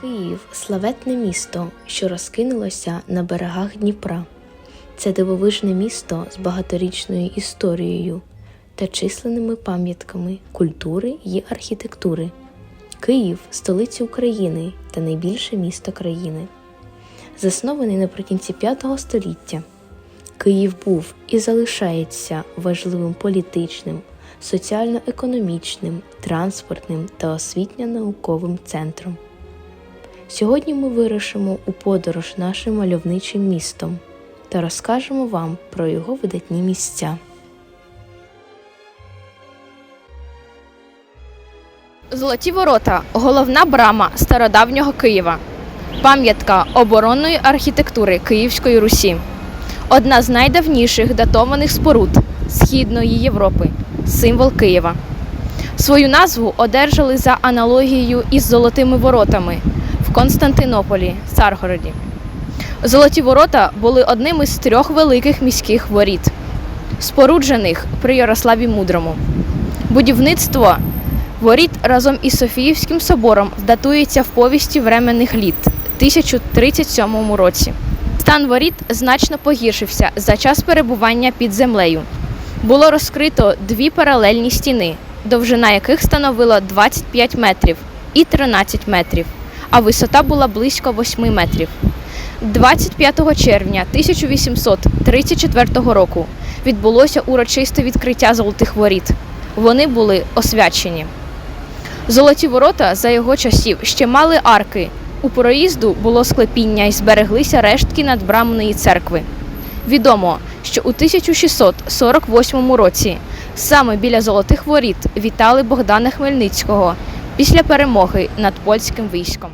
Київ славетне місто, що розкинулося на берегах Дніпра. Це дивовижне місто з багаторічною історією та численними пам'ятками культури й архітектури. Київ столиця України та найбільше місто країни. Заснований наприкінці V століття. Київ був і залишається важливим політичним, соціально-економічним, транспортним та освітньо-науковим центром. Сьогодні ми вирушимо у подорож нашим мальовничим містом та розкажемо вам про його видатні місця. Золоті ворота головна брама стародавнього Києва, пам'ятка оборонної архітектури Київської Русі, одна з найдавніших датованих споруд Східної Європи, символ Києва. Свою назву одержали за аналогією із золотими воротами Константинополі, Царгороді. Золоті ворота були одним із трьох великих міських воріт, споруджених при Ярославі Мудрому. Будівництво Воріт разом із Софіївським собором датується в повісті временних літ 1037 році. Стан воріт значно погіршився за час перебування під землею. Було розкрито дві паралельні стіни, довжина яких становила 25 метрів і 13 метрів, а висота була близько 8 метрів. 25 червня 1834 року відбулося урочисте відкриття золотих воріт. Вони були освячені. Золоті ворота за його часів ще мали арки. У проїзду було склепіння і збереглися рештки надбрамної церкви. Відомо, що у 1648 році саме біля золотих воріт вітали Богдана Хмельницького після перемоги над польським військом.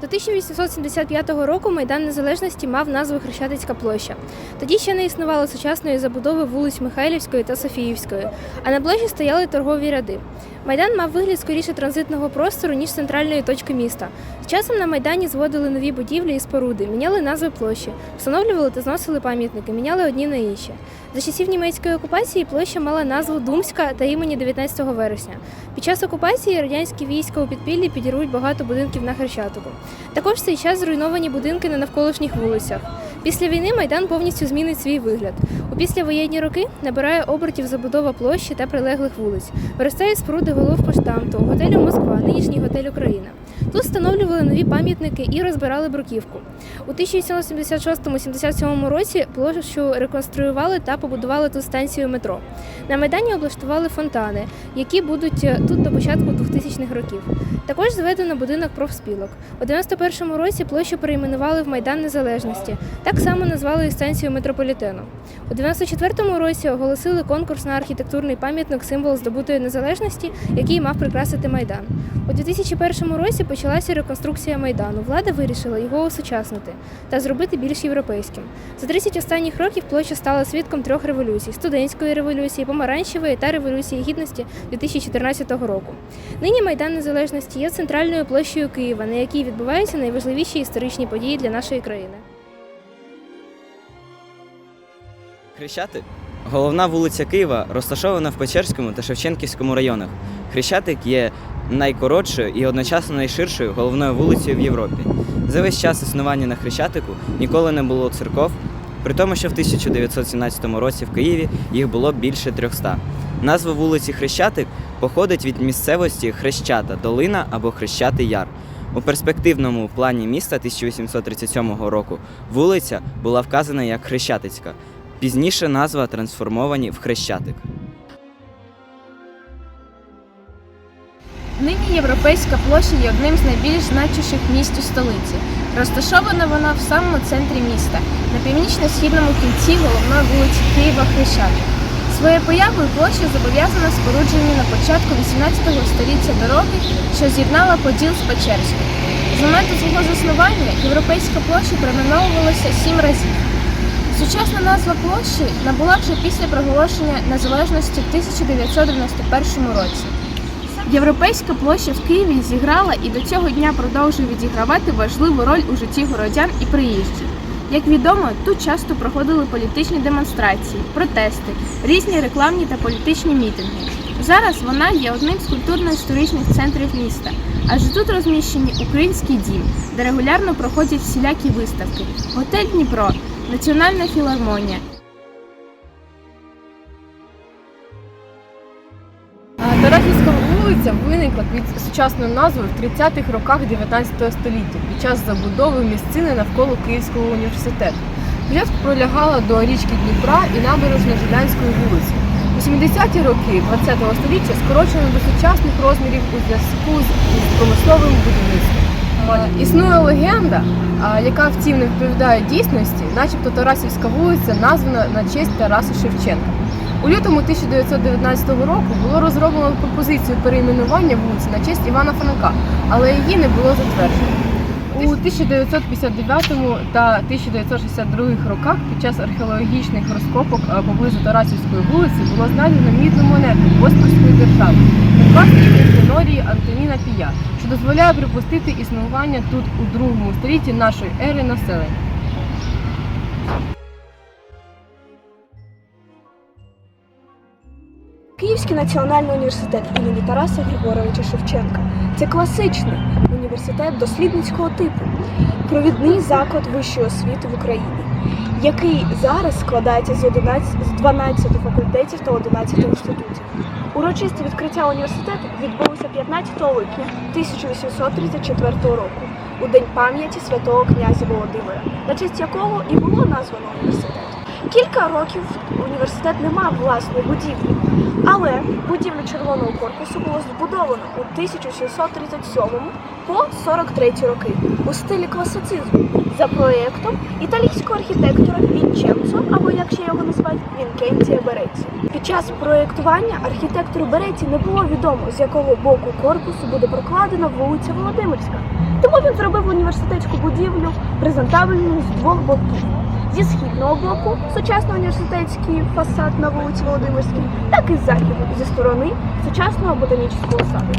До 1875 року Майдан Незалежності мав назву Хрещатицька площа. Тоді ще не існувало сучасної забудови вулиць Михайлівської та Софіївської, а на площі стояли торгові ряди. Майдан мав вигляд скоріше транзитного простору, ніж центральної точки міста. Часом на Майдані зводили нові будівлі і споруди, міняли назви площі, встановлювали та зносили пам'ятники, міняли одні на інші. За часів німецької окупації площа мала назву Думська та імені 19 вересня. Під час окупації радянські війська у підпіллі підірвуть багато будинків на Хрещатику. Також в цей час зруйновані будинки на навколишніх вулицях. Після війни Майдан повністю змінить свій вигляд. У післявоєнні роки набирає обертів забудова площі та прилеглих вулиць. Виростають споруди головпоштамту, готелю Москва, нинішній готель Україна. Тут встановлювали нові пам'ятники і розбирали бруківку. У 1776-77 році площу реконструювали та побудували тут станцію метро. На Майдані облаштували фонтани, які будуть е, тут до початку 2000-х років. Також зведено будинок профспілок. У 91-му році площу перейменували в Майдан Незалежності. Так само назвали і станцію метрополітену. У 94-му році оголосили конкурс на архітектурний пам'ятник символ здобутої незалежності, який мав прикрасити Майдан. У 2001 році почалася реконструкція Майдану. Влада вирішила його осучаснити та зробити більш європейським. За 30 останніх років площа стала свідком трьох революцій: студентської революції, помаранчевої та революції гідності 2014 року. Нині Майдан Незалежності є центральною площею Києва, на якій відбуваються найважливіші історичні події для нашої країни. Хрещатик головна вулиця Києва, розташована в Печерському та Шевченківському районах. Хрещатик є найкоротшою і одночасно найширшою головною вулицею в Європі. За весь час існування на Хрещатику ніколи не було церков, при тому, що в 1917 році в Києві їх було більше 300. Назва вулиці Хрещатик походить від місцевості Хрещата, долина або Хрещатий Яр. У перспективному плані міста 1837 року вулиця була вказана як Хрещатицька. Пізніше назва трансформовані в Хрещатик. Нині європейська площа є одним з найбільш значущих місць у столиці. Розташована вона в самому центрі міста, на північно-східному кінці головної вулиці Києва Хрещатик. Своєю появою площа зобов'язана спорудженню на початку 18 століття дороги, що з'єднала Поділ з Печерськом. З моменту свого заснування європейська площа перейменовувалася сім разів. Сучасна назва площі набула вже після проголошення незалежності в 1991 році. Європейська площа в Києві зіграла і до цього дня продовжує відігравати важливу роль у житті городян і приїжджих. Як відомо, тут часто проходили політичні демонстрації, протести, різні рекламні та політичні мітинги. Зараз вона є одним з культурно-історичних центрів міста, адже тут розміщені Український дім, де регулярно проходять всілякі виставки, готель Дніпро, Національна філармонія. Вулиця виникла під сучасною назвою в 30-х роках 19 століття під час забудови місцини навколо Київського університету. Спочатку пролягала до річки Дніпра і набережна Жилянської вулиці. У 70-ті роки ХХ століття скорочено до сучасних розмірів у зв'язку з промисловим будівництвом. Існує легенда, яка втім не відповідає дійсності, начебто Тарасівська вулиця названа на честь Тараса Шевченка. У лютому 1919 року було розроблено пропозицію перейменування вулиці на честь Івана Франка, але її не було затверджено. У 1959 та 1962 роках під час археологічних розкопок е, поблизу Тарасівської вулиці було знайдено мідну монету Господарської держави імені Тенорії Антоніна Пія, що дозволяє припустити існування тут у другому столітті нашої ери населення. Київський національний університет імені Тараса Григоровича Шевченка це класичний університет дослідницького типу, провідний заклад вищої освіти в Україні, який зараз складається з 11, з 12 факультетів та 11 інститутів. Урочисте відкриття університету відбулося 15 липня 1834 року, у день пам'яті святого князя Володимира, на честь якого і було названо університет. Кілька років університет не мав власної будівлі, але будівлю червоного корпусу було збудовано у 1637 по 43 роки у стилі класицизму за проєктом італійського архітектора Вінченцо, або як ще його назвати, Вінкентія Береці. Під час проєктування архітектору Береці не було відомо, з якого боку корпусу буде прокладена вулиця Володимирська. Тому він зробив університетську будівлю презентабельною з двох боків. Зі східного боку сучасний університетський фасад на вулиці Володимирській, так і з західного зі сторони сучасного ботанічного саду.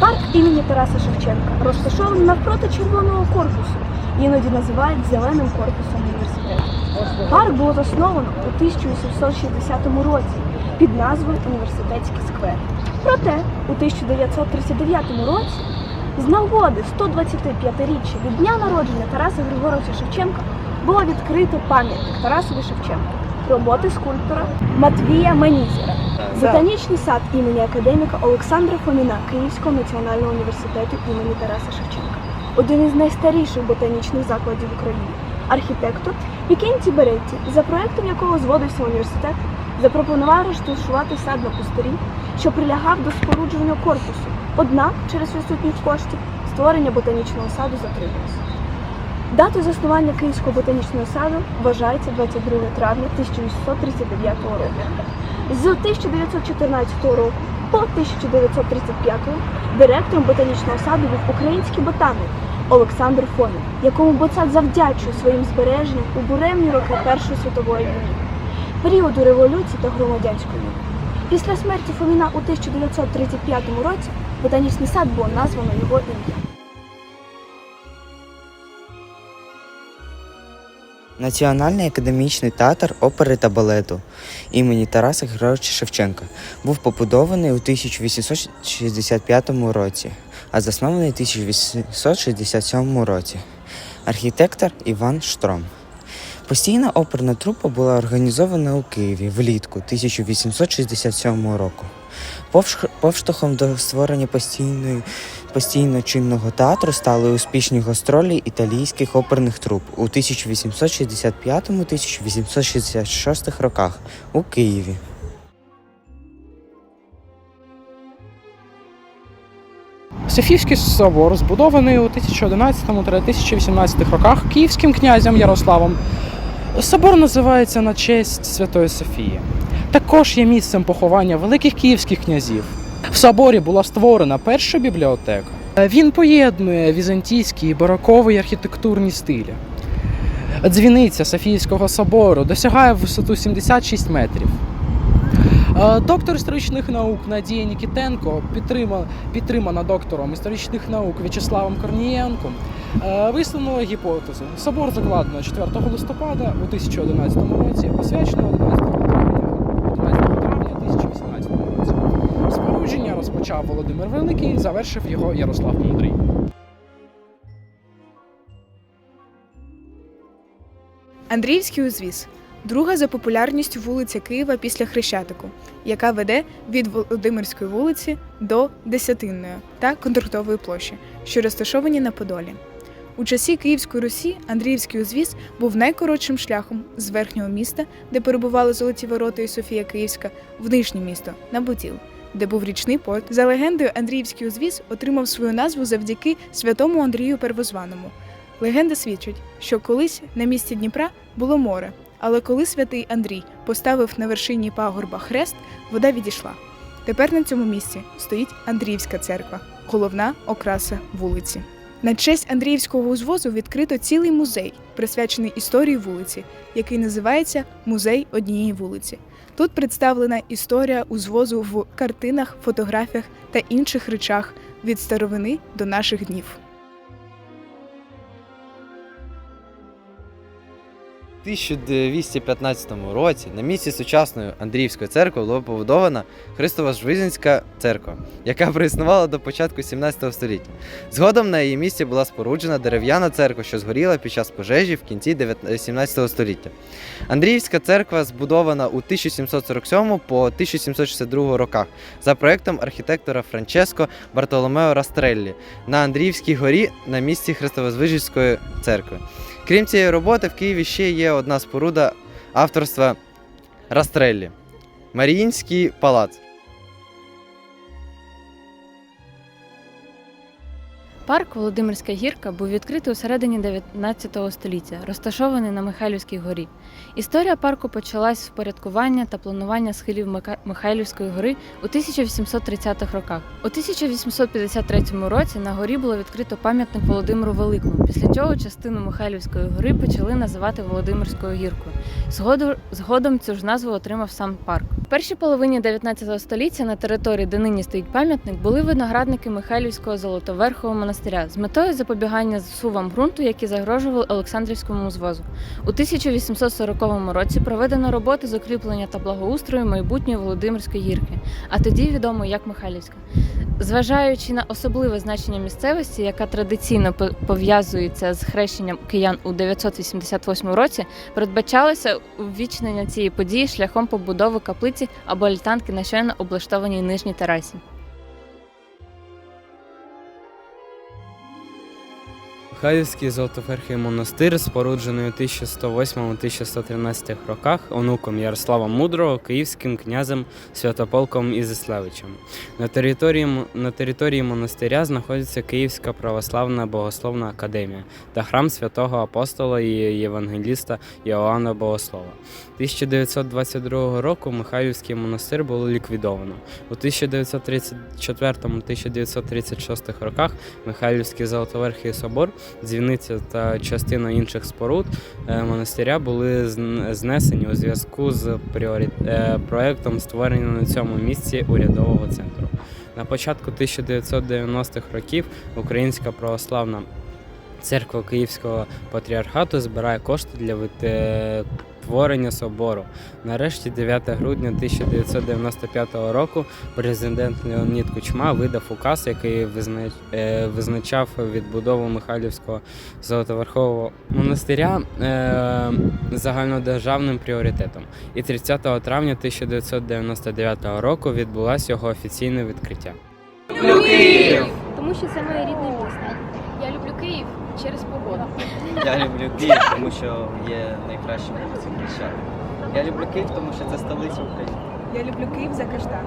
Парк імені Тараса Шевченка розташований навпроти червоного корпусу, іноді називають зеленим корпусом університету. Парк було засновано у 1860 році під назвою Університетський сквер. Проте у 1939 році з нагоди 125-річчя від дня народження Тараса Григоровича Шевченка було відкрито пам'ятник Тарасові Шевченку, роботи скульптора Матвія Манізера, ботанічний сад імені академіка Олександра Фоміна Київського національного університету імені Тараса Шевченка, один із найстаріших ботанічних закладів України. Архітектор Вікенті Беретті, за проектом якого зводився університет, запропонував розташувати сад на пустирі, що прилягав до спорудження корпусу. Однак, через відсутність коштів, створення ботанічного саду затрималося. Датою заснування Київського ботанічного саду вважається 22 травня 1839 року. З 1914 року по 1935 директором ботанічного саду був український ботаник Олександр Фомін, якому ботсад завдячує своїм збереженням у буремні роки Першої світової війни, періоду революції та громадянської війни. Після смерті Фоміна у 1935 році ботанічний сад було названо його ім'ям. Національний академічний театр опери та балету імені Тараса Григоровича Шевченка був побудований у 1865 році, а заснований у 1867 році. Архітектор Іван Штром. Постійна оперна трупа була організована у Києві влітку 1867 року. Повш- Повштовхом до створення постійної, постійно чинного театру стали успішні гастролі італійських оперних труп у 1865-1866 роках у Києві. Софійський собор, збудований у 1011-1018 роках київським князем Ярославом. Собор називається на честь Святої Софії. Також є місцем поховання великих київських князів. В соборі була створена перша бібліотека. Він поєднує візантійські і барокові архітектурні стилі. Дзвіниця Софійського собору досягає висоту 76 метрів. Е, Доктор історичних наук Надія Нікітенко, підтримана, доктором історичних наук В'ячеславом Корнієнком, е, висунула гіпотезу. Собор закладено 4 листопада у 2011 році, освячено 11 травня, 11 травня 2018 році. Володимир Великий, завершив його Ярослав Мудрий. Андріївський узвіз друга за популярністю вулиця Києва після Хрещатику, яка веде від Володимирської вулиці до Десятинної та Контрактової площі, що розташовані на Подолі. У часі Київської Русі Андріївський узвіз був найкоротшим шляхом з верхнього міста, де перебували Золоті Ворота і Софія Київська, в нижнє місто на Буділ, де був річний порт. За легендою, Андріївський узвіз отримав свою назву завдяки святому Андрію Первозваному. Легенда свідчить, що колись на місці Дніпра було море, але коли святий Андрій поставив на вершині пагорба хрест, вода відійшла. Тепер на цьому місці стоїть Андріївська церква, головна окраса вулиці. На честь Андріївського узвозу відкрито цілий музей, присвячений історії вулиці, який називається Музей однієї вулиці. Тут представлена історія узвозу в картинах, фотографіях та інших речах від старовини до наших днів. 1215 році на місці сучасної Андріївської церкви була побудована Христова Жвизинська церква, яка проіснувала до початку 17 століття. Згодом на її місці була споруджена дерев'яна церква, що згоріла під час пожежі в кінці 17 століття. Андріївська церква збудована у 1747 по 1762 роках за проектом архітектора Франческо Бартоломео Растреллі на Андріївській горі на місці Христовозвижівської церкви. Крім цієї роботи, в Києві ще є одна споруда авторства Растреллі Маріїнський палац. Парк Володимирська гірка був відкритий у середині 19 століття, розташований на Михайлівській горі. Історія парку почалась з впорядкування та планування схилів Михайлівської гори у 1830-х роках. У 1853 році на горі було відкрито пам'ятник Володимиру Великому. Після цього частину Михайлівської гори почали називати Володимирською гіркою. Згодом цю ж назву отримав сам парк. В першій половині 19 століття на території, де нині стоїть пам'ятник, були виноградники Михайлівського золотоверхового монастиря з метою запобігання зсувам ґрунту, які загрожували Олександрівському звозу. У 1840 році проведено роботи з укріплення та благоустрою майбутньої Володимирської гірки, а тоді відомо як Михайлівська. Зважаючи на особливе значення місцевості, яка традиційно пов'язується з хрещенням киян у 988 році, передбачалося увічнення цієї події шляхом побудови каплиці або альтанки на щойно облаштованій нижній терасі. Михайлівський Золотоверхий монастир, споруджений у 1108-1113 роках онуком Ярослава Мудрого, київським князем Святополком Ізиславичем. На території, на території монастиря знаходиться Київська православна богословна академія та храм святого апостола і євангеліста Іоанна Богослова. 1922 року Михайлівський монастир було ліквідовано. У 1934-1936 роках Михайлівський Золотоверхий собор, дзвіниця та частина інших споруд е, монастиря були знесені у зв'язку з е, проектом створення на цьому місці урядового центру. На початку 1990-х років Українська православна церква Київського патріархату збирає кошти для відтворення собору. Нарешті, 9 грудня 1995 року, президент Леонід Кучма видав указ, який е, визначав відбудову Михайлівського золотоверхового монастиря е, загальнодержавним пріоритетом. І 30 травня 1999 року відбулося його офіційне відкриття. Тому що це моє рідне місто. Я люблю Київ через погоду. Я люблю Київ, тому що є найкращим вулицем Хрещатик. Я люблю Київ, тому що це столиця України. Я люблю Київ за каштан.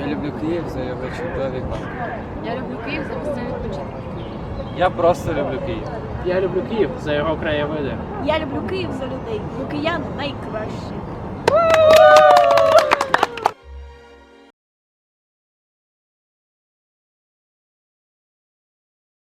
Я люблю Київ за його чудові парки. Я люблю Київ за місцеві відпочинок. Я просто люблю Київ. Я люблю Київ за його краєвиди. Я люблю Київ за людей, бо кияни найкращі.